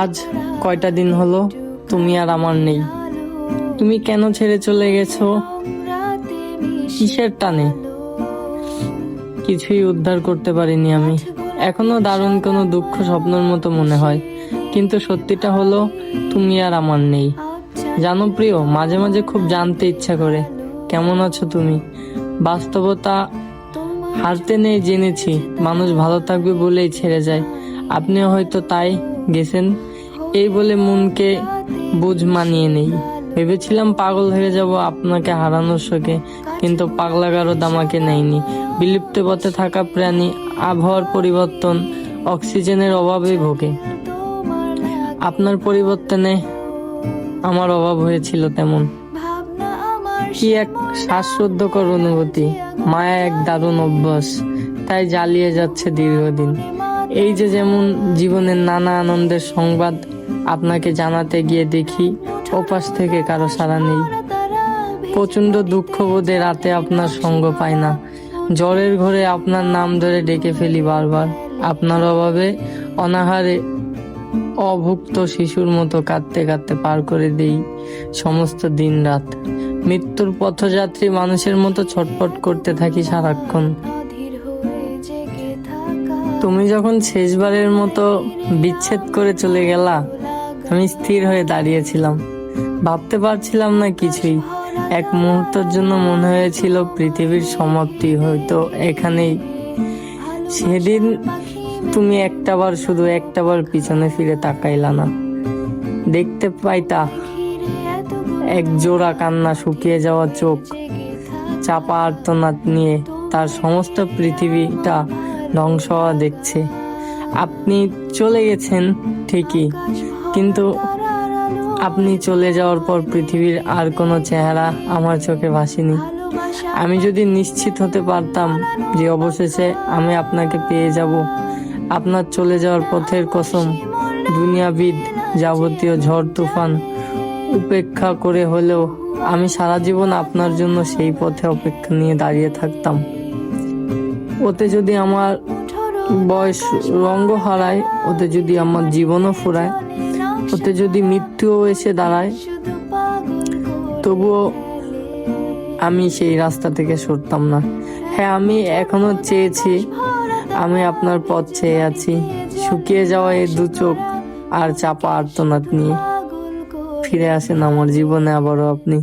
আজ কয়টা দিন হলো তুমি আর আমার নেই। তুমি কেন ছেড়ে চলে গেছো? কিসের টানে? কিছুই উদ্ধার করতে পারিনি আমি। এখনও দারুণ কোনো দুঃখ স্বপ্নের মতো মনে হয়। কিন্তু সত্যিটা হলো, তুমি আর আমার নেই। জানো প্রিয়, মাঝে মাঝে খুব জানতে ইচ্ছা করে, কেমন আছো তুমি? বাস্তবতা হারতে নেই জেনেছি, মানুষ ভালো থাকবে বলেই ছেড়ে যায়। আপনিও হয়তো তাই গেছেন। এই বলে মনকে বুঝ মানিয়ে নেই। ভেবেছিলাম পাগল হয়ে যাব, আপনাকে হারানোর শোকে, কিন্তু পাগলাগারও দামাকে নেয়নি। বিলুপ্ত পথে থাকা প্রাণী, আবহাওয়ার পরিবর্তন, অক্সিজেনের অভাবে ভোগে। আপনার পরিবর্তনে আমার অভাব হয়েছিল তেমন। কি এক শ্বাসরুদ্ধকর অনুভূতি, মায়া এক দারুণ অভ্যাস, তাই জ্বালিয়ে যাচ্ছে দীর্ঘদিন। এই যে যেমন জীবনের নানা আনন্দের সংবাদ আপনাকে জানাতে গিয়ে দেখি, ওপাশ থেকে কারও সাড়া নেই। প্রচণ্ড দুঃখ বোধে রাতে আপনার সঙ্গ পায় না। জ্বরের ঘরে আপনার নাম ধরে ডেকে ফেলি বারবার। আপনার অভাবে অনাহারে অভুক্ত শিশুর মতো কাঁদতে কাঁদতে পার করে দেই সমস্ত দিন রাত মৃত্যুর পথযাত্রী মানুষের মতো ছটফট করতে থাকি সারাক্ষণ। তুমি যখন শেষবারের মতো বিচ্ছেদ করে চলে গেলা, আমি স্থির হয়ে দাঁড়িয়েছিলাম। ভাবতে পারছিলাম না কিছুই। এক মুহূর্তের জন্য মনে হয়েছিল পৃথিবীর সমাপ্তি হয়তো এখানেই। সেদিন তুমি একটাবার শুধু একটাবার পিছনে ফিরে তাকাইলা না। দেখতে পাইতা এক জোড়া কান্না শুকিয়ে যাওয়া চোখ, চাপা আর্তনাদ নিয়ে। তার সমস্ত পৃথিবীটা ধ্বংস হওয়া দেখছে। আপনি চলে গেছেন ঠিকই, কিন্তু আপনি চলে যাওয়ার পর পৃথিবীর আর কোনো চেহারা আমার চোখে ভাসেনি। আমি যদি নিশ্চিত হতে পারতাম যে অবশেষে আমি আপনাকে পেয়ে যাব, আপনার চলে যাওয়ার পথের কসম, দুনিয়াবিদ যাবতীয় ঝড়, তুফান উপেক্ষা করে হলেও আমি সারা জীবন আপনার জন্য সেই পথে অপেক্ষা নিয়ে দাঁড়িয়ে থাকতাম। ওতে যদি আমার বয়স রঙ্গ হারায়, ওতে যদি আমার জীবনও ফুরায়, ওতে যদি মৃত্যুও এসে দাঁড়ায়, তবুও আমি সেই রাস্তা থেকে সরতাম না। হ্যাঁ আমি এখনও চেয়েছি, আমি আপনার পথ চেয়ে আছি। শুকিয়ে যাওয়া এই দু চোখ আর চাপা আর্তনাদ নিয়ে। ফিরে আসেন আমার জীবনে আবারও আপনি।